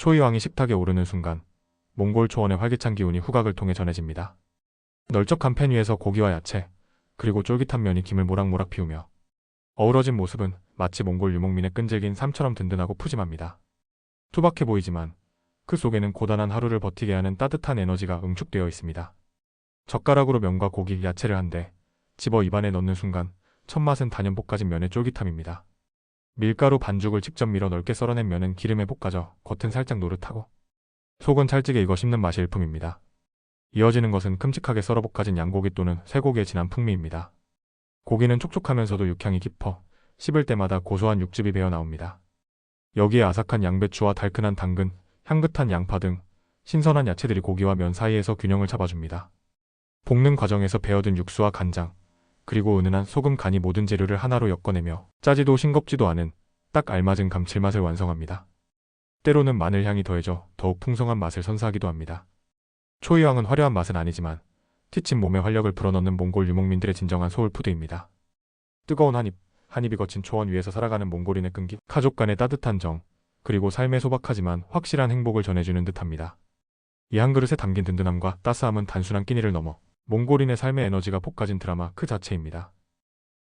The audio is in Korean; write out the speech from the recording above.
초이왕이 식탁에 오르는 순간 몽골 초원의 활기찬 기운이 후각을 통해 전해집니다. 널쩍한 팬 위에서 고기와 야채, 그리고 쫄깃한 면이 김을 모락모락 피우며 어우러진 모습은 마치 몽골 유목민의 끈질긴 삶처럼 든든하고 푸짐합니다. 투박해 보이지만 그 속에는 고단한 하루를 버티게 하는 따뜻한 에너지가 응축되어 있습니다. 젓가락으로 면과 고기, 야채를 한데 집어 입안에 넣는 순간 첫 맛은 단연 볶아진 면의 쫄깃함입니다. 밀가루 반죽을 직접 밀어 넓게 썰어낸 면은 기름에 볶아져 겉은 살짝 노릇하고 속은 찰지게 익어 씹는 맛이 일품입니다. 이어지는 것은 큼직하게 썰어 볶아진 양고기 또는 쇠고기의 진한 풍미입니다. 고기는 촉촉하면서도 육향이 깊어 씹을 때마다 고소한 육즙이 배어 나옵니다. 여기에 아삭한 양배추와 달큰한 당근, 향긋한 양파 등 신선한 야채들이 고기와 면 사이에서 균형을 잡아줍니다. 볶는 과정에서 배어든 육수와 간장, 그리고 은은한 소금 간이 모든 재료를 하나로 엮어내며 짜지도 싱겁지도 않은 딱 알맞은 감칠맛을 완성합니다. 때로는 마늘 향이 더해져 더욱 풍성한 맛을 선사하기도 합니다. 초이왕은 화려한 맛은 아니지만 티친 몸에 활력을 불어넣는 몽골 유목민들의 진정한 소울푸드입니다. 뜨거운 한입, 한입이 거친 초원 위에서 살아가는 몽골인의 끈기, 가족 간의 따뜻한 정, 그리고 삶의 소박하지만 확실한 행복을 전해주는 듯합니다. 이 한 그릇에 담긴 든든함과 따스함은 단순한 끼니를 넘어 몽골인의 삶의 에너지가 볶아진 드라마 그 자체입니다.